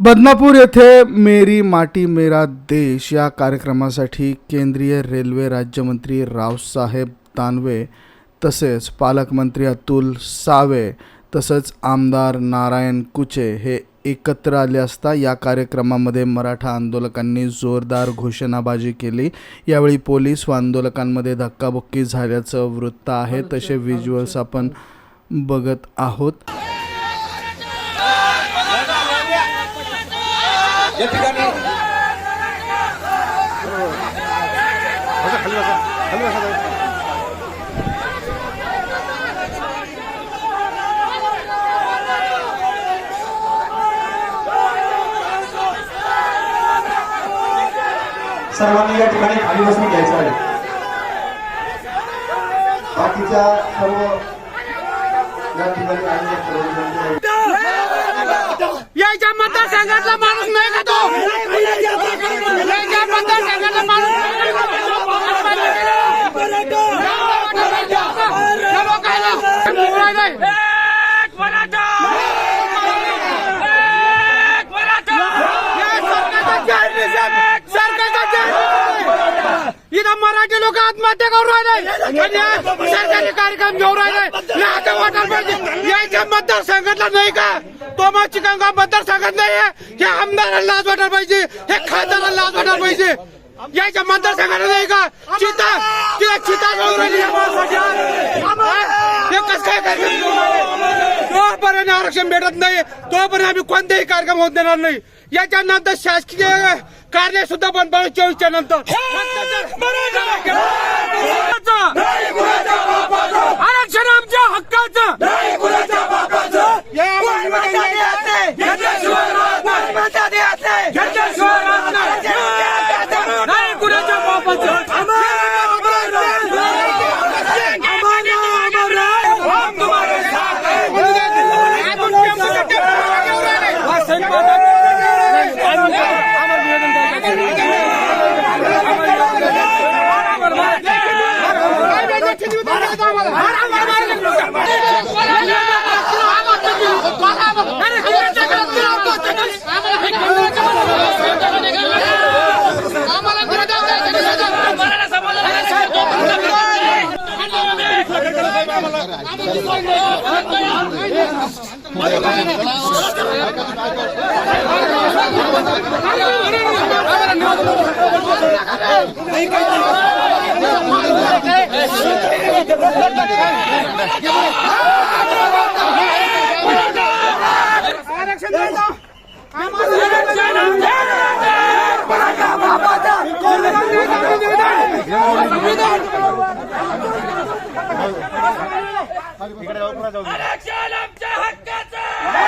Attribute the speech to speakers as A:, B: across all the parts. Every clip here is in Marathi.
A: बदनापूर येथे मेरी माटी मेरा देश या कार्यक्रमासाठी केंद्रीय रेल्वे राज्यमंत्री रावसाहेब दानवे तसेच पालकमंत्री अतुल सावे तसंच आमदार नारायण कुचे हे एकत्र आले असता या कार्यक्रमामध्ये मराठा आंदोलकांनी जोरदार घोषणाबाजी केली. यावेळी पोलीस व आंदोलकांमध्ये धक्काबुक्की झाल्याचं वृत्त आहे. तसे व्हिज्युअल्स आपण बघत आहोत.
B: या ठिकाणी
C: सर्वांनी या ठिकाणी खाली बसून घ्यायचं आहे. बाकीच्या सर्व या ठिकाणी आलेल्या सर्व विनंती आहे.
D: याच्या मतदारसंघातला माणूस नाही का तो? याच्या मतदारसंघातला माणूस नाही का तो? या लोकांना मुंबई नाही. एक मराठा! एक मराठा! या सरकारचा जाहीर निषेध! सरकारचा जाहीर मराठी लोक आत्महत्या करून राहिले. सरकारी कार्यक्रम घेऊन राहिले. लाज वाटायला पाहिजे. याच्या मतदारसंघातला नाही का? तो मग चिकनगाव मतदारसंघात नाही आहे? हे आमदाराला लाज वाटायला पाहिजे. हे खासदाराला लाज वाटायला पाहिजे. याच्या मतदारसंघाला नाही का? चिता तिला चिता घेऊन राहिली. कसं काय करायचं? तोपर्यंत आरक्षण भेटत नाही. तोपर्यंत आम्ही कोणतेही कार्यक्रम होत देणार नाही. याच्यानंतर शासकीय कार्य सुद्धा बंद पाडू चोवीसच्या नंतर. आरक्षण आमच्या हक्काचं! या आरक्षण आमच्या हक्काचं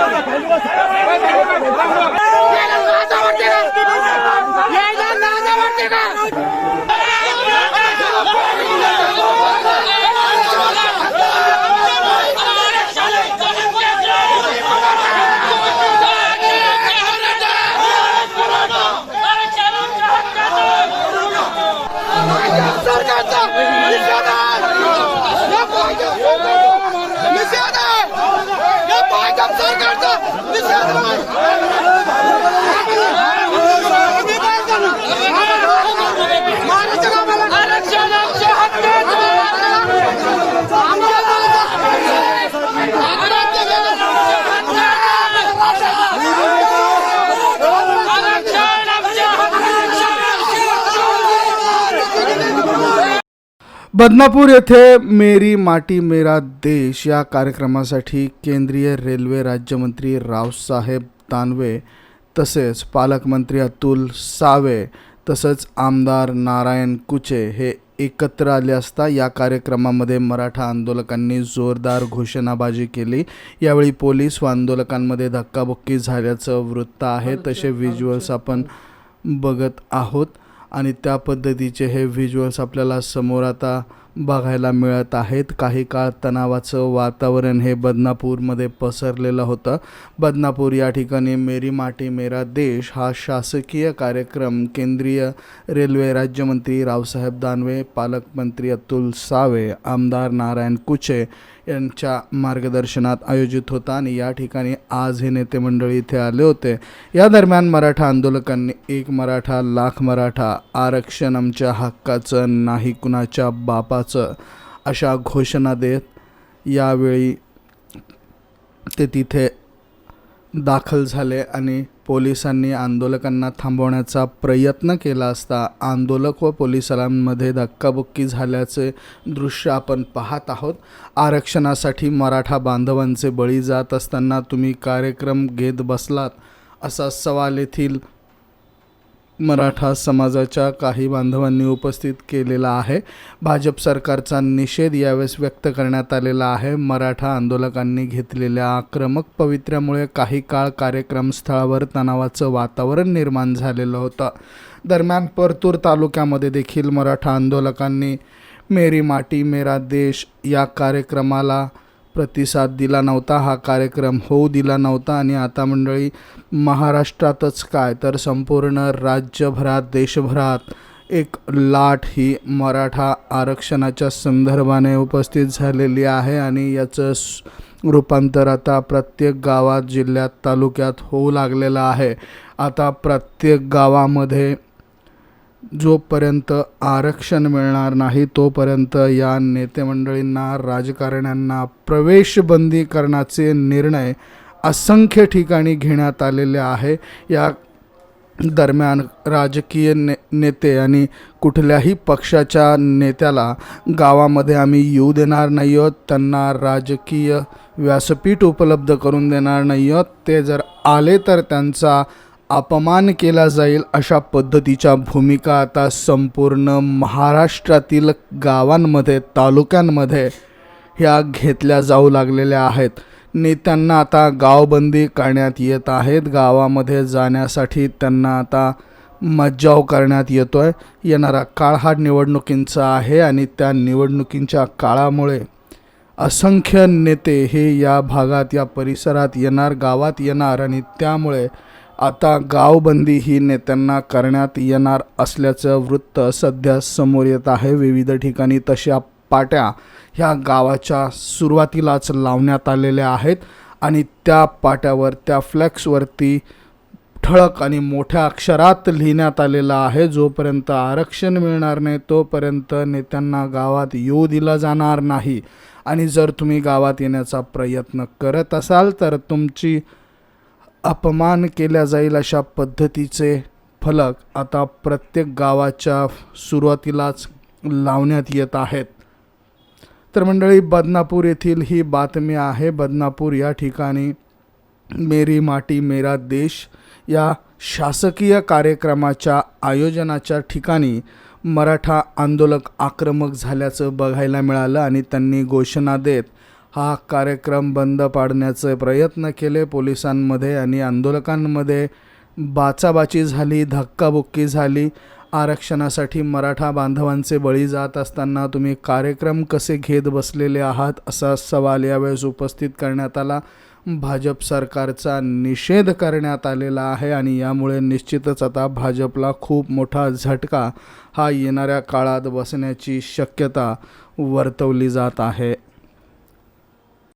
D: एक मराठा एक मराठा सर्व पाहिजे तू मागे म्हणा यायला लाज वाटते का यायला लाज वाटते का सरकारचा निषेध आहे. या भाजप निषेध आहे. या भाजप सरकारचा निषेध
A: बदनापूर येथे मेरी माटी मेरा देश या कार्यक्रमासाठी केंद्रीय रेल्वे राज्यमंत्री रावसाहेब दानवे तसेच पालकमंत्री अतुल सावे तसंच आमदार नारायण कुचे हे एकत्र आले असता या कार्यक्रमामध्ये मराठा आंदोलकांनी जोरदार घोषणाबाजी केली. यावेळी पोलीस व आंदोलकांमध्ये धक्काबुक्की झाल्याचं वृत्त आहे. तसे व्हिज्युअल्स आपण बघत आहोत. आणि त्या पद्धतीचे हे व्हिज्युअल्स आपल्याला समोर आता बघायला मिळत आहेत. काही काळ तणावाचं वातावरण हे बदनापूरमध्ये पसरलेलं होतं. बदनापूर या ठिकाणी मेरी माटी मेरा देश हा शासकीय कार्यक्रम केंद्रीय रेल्वे राज्यमंत्री रावसाहेब दानवे पालकमंत्री अतुल सावे आमदार नारायण कुचे यांच्या मार्गदर्शनात आयोजित होता आणि या ठिकाणी आज हे नेते मंडळी इथे आले होते. या दरम्यान मराठा आंदोलकांनी एक मराठा लाख मराठा आरक्षण आमच्या हक्काचं नाही कुणाच्या बापाचं अशा घोषणा देत यावेळी ते तिथे दाखल झाले आणि पोलिसांनी आंदोलकांना थांबवण्याचा प्रयत्न केला असता आंदोलक व पोलिसांमध्ये धक्काबुक्की झाल्याचे दृश्य आपण पाहत आहोत. आरक्षणासाठी मराठा बांधवांचे बळी जात असताना तुम्ही कार्यक्रम घेत बसलात असा सवाल येथील मराठा समाजाच्या काही बांधवांनी उपस्थित केलेला आहे. भाजप सरकारचा निषेध यावेळेस व्यक्त करण्यात आलेला आहे. मराठा आंदोलकांनी घेतलेल्या आक्रमक पवित्र्यामुळे काही काळ कार्यक्रम स्थळावर तणावाचं वातावरण निर्माण झालेलं होतं. दरम्यान परतूर तालुक्यामध्ये देखील मराठा आंदोलकांनी मेरी माटी मेरा देश या कार्यक्रमाला प्रतिसाद दिला नव्हता हा कार्यक्रम होऊ दिला नव्हता आणि आता मंडळी महाराष्ट्रातच काय? तर संपूर्ण राज्यभरात देशभरात एक लाट ही मराठा आरक्षणाच्या संदर्भाने उपस्थित झालेली आहे आणि याचं रूपांतर आता प्रत्येक गावात जिल्ह्यात तालुक्यात होऊ लागलेलं आहे. आता प्रत्येक गावामध्ये जोपर्यंत आरक्षण मिळणार नाही तोपर्यंत या नेते मंडळींना राजकारण्यांना प्रवेशबंदी करण्याचे निर्णय असंख्य ठिकाणी घेण्यात आलेले आहे. या दरम्यान राजकीय ने नेते आणि कुठल्याही पक्षाच्या नेत्याला गावामध्ये आम्ही येऊ देणार नाही आहोत त्यांना राजकीय व्यासपीठ उपलब्ध करून देणार नाही आहोत ते जर आले तर त्यांचा अपमान केला जाईल अशा पद्धतीच्या भूमिका आता संपूर्ण महाराष्ट्रातील गावांमध्ये तालुक्यांमध्ये ह्या घेतल्या जाऊ लागलेल्या आहेत. नेत्यांना आता गावबंदी करण्यात येत आहेत. गावामध्ये जाण्यासाठी त्यांना आता मज्जाव करण्यात येतो आहे येणारा काळ हा निवडणुकींचा आहे आणि त्या निवडणुकींच्या काळामुळे असंख्य नेते हे या भागात या परिसरात येणार गावात येणार आणि त्यामुळे आता गावबंदी ही नेत्यांना करण्यात येणार असल्याचं वृत्त सध्या समोर येत आहे. विविध ठिकाणी तशा पाट्या ह्या गावाच्या सुरुवातीलाच लावण्यात आलेल्या आहेत आणि त्या पाट्यावर त्या फ्लॅक्सवरती ठळक आणि मोठ्या अक्षरात लिहिण्यात आलेलं आहे. जोपर्यंत आरक्षण मिळणार नाही तोपर्यंत नेत्यांना गावात येऊ दिलं जाणार नाही. आणि जर तुम्ही गावात येण्याचा प्रयत्न करत असाल तर तुमची अपमान केल्या जाईल अशा पद्धतीचे फलक आता प्रत्येक गावाच्या सुरुवातीलाच लावण्यात येत आहेत. तर मंडळी बदनापूर येथील ही बातमी आहे. बदनापूर या ठिकाणी मेरी माटी मेरा देश या शासकीय कार्यक्रमाच्या आयोजनाच्या ठिकाणी मराठा आंदोलक आक्रमक झाल्याचं बघायला मिळालं आणि त्यांनी घोषणा देत हा कार्यक्रम बंद पाडण्याचे प्रयत्न केले पोलिसांमध्ये आणि आंदोलकांमध्ये. बाचाबाची झाली धक्काबुक्की झाली. आरक्षणासाठी मराठा बांधवांचे बळी जात असताना तुम्ही कार्यक्रम कसे घेत बसलेले आहात असा सवाल यावेळेस उपस्थित करण्यात आला. भाजप सरकारचा निषेध करण्यात आलेला आहे आणि यामुळे निश्चितच आता भाजपला खूप मोठा झटका हा येणाऱ्या काळात बसण्याची शक्यता वर्तवली जात आहे.